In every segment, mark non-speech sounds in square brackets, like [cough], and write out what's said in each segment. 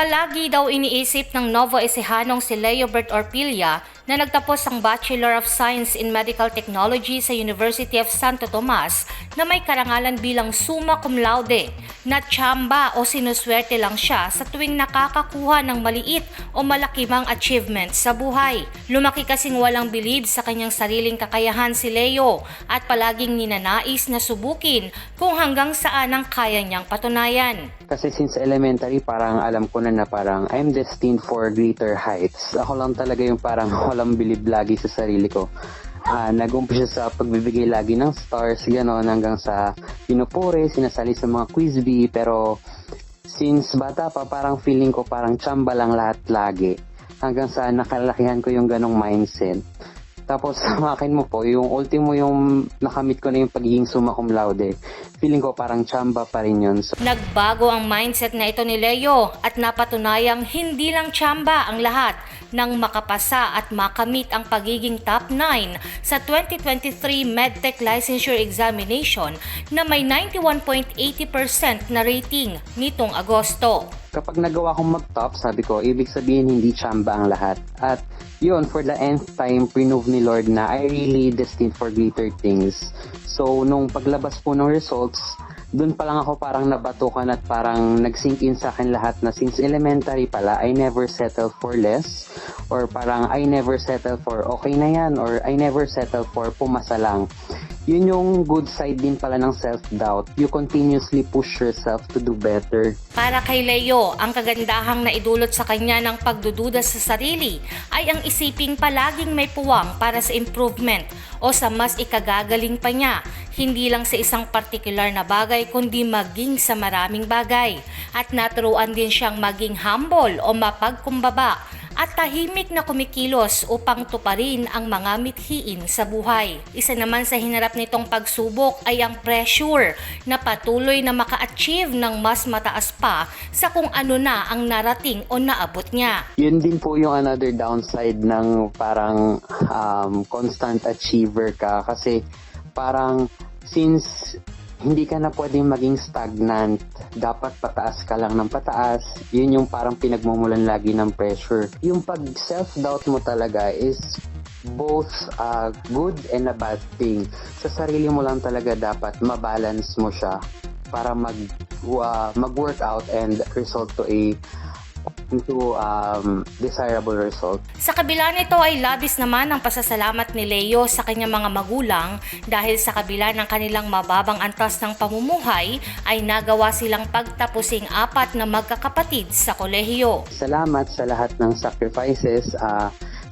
Palagi daw iniisip ng Novo Ecehanong si Leo Bert Orpilla na nagtapos ang Bachelor of Science in Medical Technology sa University of Santo Tomas na may karangalan bilang summa cum laude na tsamba o sinuswerte lang siya sa tuwing nakakakuha ng maliit o malaki mang achievement sa buhay. Lumaki kasing walang bilib sa kanyang sariling kakayahan si Leo at palaging ninanais na subukin kung hanggang saan ang kaya niyang patunayan. Kasi since elementary, parang alam ko na na parang I'm destined for greater heights. Ako lang talaga yung parang walang bilib lagi sa sarili ko. Ah, nag-umpisa sa pagbibigay lagi ng stars, gano'n, hanggang sa pinupuri, sinasali sa mga quiz bee, pero since bata pa, parang feeling ko parang tsamba lang lahat lagi. Hanggang sa nakalakihan ko yung ganong mindset. Tapos [laughs] sa akin mo po, yung ultimo yung nakamit ko na yung pagiging summa cum laude. Feeling ko parang tsamba pa rin yun. So, Nagbago ang mindset na ito ni Leo at napatunayang hindi lang tsamba ang lahat nang makapasa at makamit ang pagiging top 9 sa 2023 MedTech Licensure Examination na may 91.80% na rating nitong Agosto. Kapag nagawa kong mag-top, sabi ko, ibig sabihin hindi tsamba ang lahat. At yun, for the nth time, pinove ni Lord na I really destined for greater things. So, nung paglabas po ng results, dun pa lang ako parang nabatukan at parang nag-sink in sa akin lahat na since elementary pala, I never settle for less or parang I never settle for okay na yan or I never settle for pumasa lang. Yun yung good side din pala ng self-doubt. You continuously push yourself to do better. Para kay Leo, ang kagandahang naidulot sa kanya ng pagdududa sa sarili ay ang isiping palaging may puwang para sa improvement o sa mas ikagagaling pa niya, hindi lang sa isang partikular na bagay kundi maging sa maraming bagay. At naturuan din siyang maging humble o mapagkumbaba at tahimik na kumikilos upang tuparin ang mga mithiin sa buhay. Isa naman sa hinarap nitong pagsubok ay ang pressure na patuloy na maka-achieve ng mas mataas pa sa kung ano na ang narating o naabot niya. Yun din po yung another downside ng parang um, constant achiever ka kasi parang since hindi ka na pwedeng maging stagnant, dapat pataas ka lang ng pataas. Yun yung parang pinagmumulan lagi ng pressure. Yung pag self-doubt mo talaga is both a good and a bad thing. Sa sarili mo lang talaga dapat mabalance mo siya para mag uh, mag-work out and result to a into um, desirable result. Sa kabila nito ay labis naman ang pasasalamat ni Leo sa kanyang mga magulang dahil sa kabila ng kanilang mababang antas ng pamumuhay ay nagawa silang pagtapusing apat na magkakapatid sa kolehiyo. Salamat sa lahat ng sacrifices. Ah,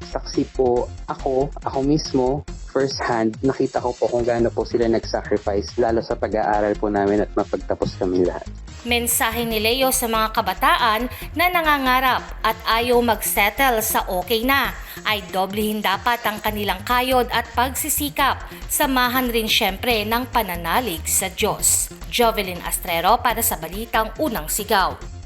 saksi po ako, ako mismo, first hand, nakita ko po kung gaano po sila nag-sacrifice, lalo sa pag-aaral po namin at mapagtapos kami lahat. Mensahe ni Leo sa mga kabataan na nangangarap at ayaw magsettle sa okay na ay doblehin dapat ang kanilang kayod at pagsisikap. Samahan rin syempre ng pananalig sa Diyos. Jovelyn Astrero para sa Balitang Unang Sigaw.